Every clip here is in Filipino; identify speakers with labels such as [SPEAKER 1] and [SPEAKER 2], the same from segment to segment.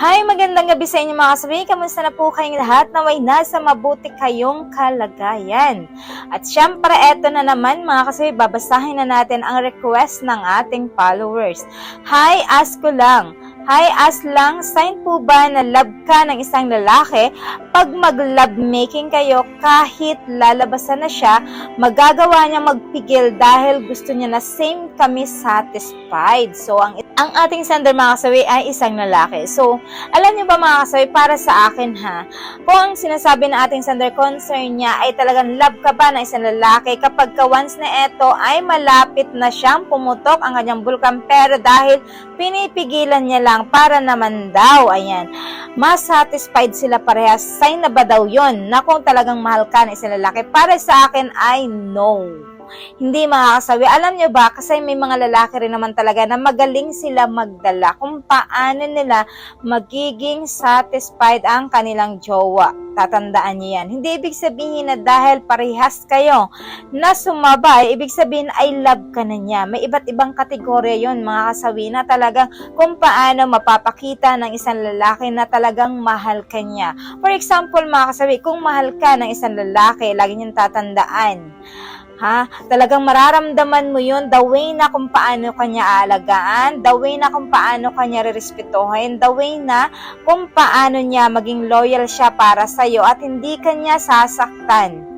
[SPEAKER 1] Hi, magandang gabi sa inyo mga kasabi. Kamusta na po kayong lahat? Naway nasa mabuti kayong kalagayan. At syempre, eto na naman mga kasabi, babasahin na natin ang request ng ating followers. Hi, ask ko lang. Hi, ask lang, sign po ba na love ka ng isang lalaki pag mag-love making kayo kahit lalabasan na siya, magagawa niya magpigil dahil gusto niya na same kami satisfied. So, ang ang ating sender mga kasawi ay isang lalaki. So, alam niyo ba mga kasawi, para sa akin ha, kung ang sinasabi ng ating sender concern niya ay talagang love ka ba ng isang lalaki kapag ka once na eto ay malapit na siyang pumutok ang kanyang bulkan pero dahil pinipigilan niya lang para naman daw, ayan, mas satisfied sila parehas. Sign na ba daw yon na kung talagang mahal ka ng isang lalaki? Para sa akin ay no hindi makakasawi. Alam nyo ba, kasi may mga lalaki rin naman talaga na magaling sila magdala kung paano nila magiging satisfied ang kanilang jowa. Tatandaan niyo yan. Hindi ibig sabihin na dahil parehas kayo na sumabay, ibig sabihin ay love ka na niya. May iba't ibang kategorya yon mga kasawi na talagang kung paano mapapakita ng isang lalaki na talagang mahal ka niya. For example, mga kasawi, kung mahal ka ng isang lalaki, lagi niyong tatandaan, Ha? Talagang mararamdaman mo yun, the way na kung paano kanya aalagaan, the way na kung paano kanya rerespetuhin, the way na kung paano niya maging loyal siya para sa'yo at hindi kanya sasaktan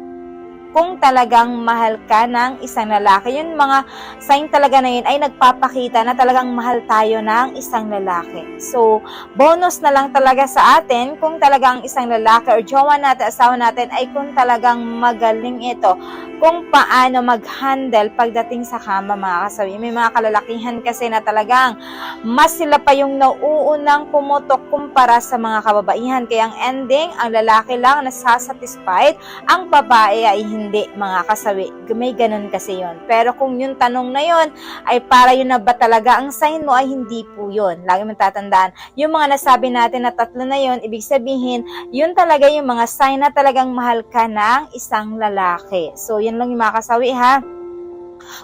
[SPEAKER 1] kung talagang mahal ka ng isang lalaki. Yun mga sign talaga na yun ay nagpapakita na talagang mahal tayo ng isang lalaki. So, bonus na lang talaga sa atin kung talagang isang lalaki or jowa natin, asawa natin ay kung talagang magaling ito kung paano mag-handle pagdating sa kama mga kasawi. May mga kalalakihan kasi na talagang mas sila pa yung nauunang pumutok kumpara sa mga kababaihan. Kaya ang ending, ang lalaki lang nasasatisfied, ang babae ay hindi mga kasawi. May ganun kasi yon Pero kung yung tanong na yon ay para yun na ba talaga, ang sign mo ay hindi po yun. Lagi mong tatandaan. Yung mga nasabi natin na tatlo na yon ibig sabihin, yun talaga yung mga sign na talagang mahal ka ng isang lalaki. So, yun lang yung mga kasawi ha.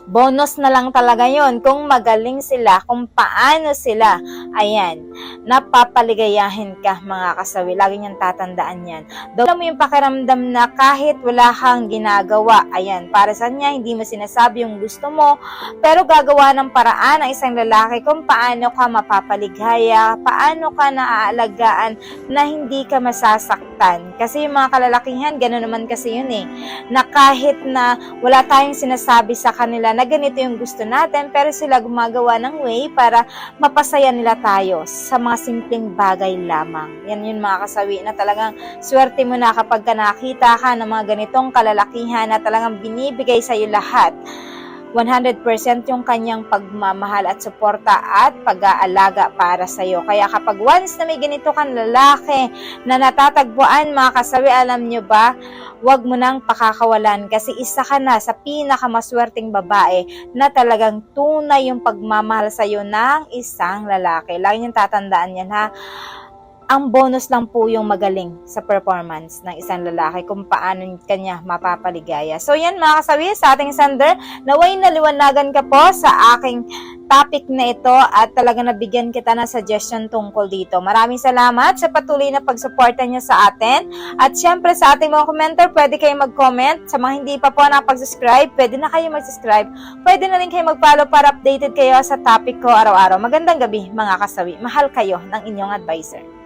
[SPEAKER 1] Bonus na lang talaga yon kung magaling sila, kung paano sila, ayan, napapaligayahin ka mga kasawi. Lagi niyang tatandaan yan. Daw mo yung pakiramdam na kahit wala kang ginagawa, ayan, para sa niya, hindi mo sinasabi yung gusto mo, pero gagawa ng paraan ang isang lalaki kung paano ka mapapaligaya, paano ka naaalagaan na hindi ka masasaktan. Kasi yung mga kalalakihan, gano'n naman kasi yun eh, na kahit na wala tayong sinasabi sa kanila na ganito yung gusto natin, pero sila gumagawa ng way para mapasaya nila tayo sa mga simpleng bagay lamang. Yan yun mga kasawi na talagang swerte mo na kapag ka nakita ka ng mga ganitong kalalakihan na talagang binibigay sa iyo lahat. 100% yung kanyang pagmamahal at suporta at pag-aalaga para sa iyo. Kaya kapag once na may ganito kang lalaki na natatagpuan mga kasawi, alam nyo ba, wag mo nang pakakawalan kasi isa ka na sa pinakamaswerteng babae na talagang tunay yung pagmamahal sa iyo ng isang lalaki. Lagi niyong tatandaan yan ha ang bonus lang po yung magaling sa performance ng isang lalaki kung paano kanya mapapaligaya. So yan mga kasawi sa ating sender, naway naliwanagan ka po sa aking topic na ito at talaga nabigyan kita ng suggestion tungkol dito. Maraming salamat sa patuloy na pagsuporta niyo sa atin. At syempre sa ating mga commenter, pwede kayo mag-comment. Sa mga hindi pa po nakapag-subscribe, pwede na kayo mag-subscribe. Pwede na rin kayo mag-follow para updated kayo sa topic ko araw-araw. Magandang gabi mga kasawi. Mahal kayo ng inyong advisor.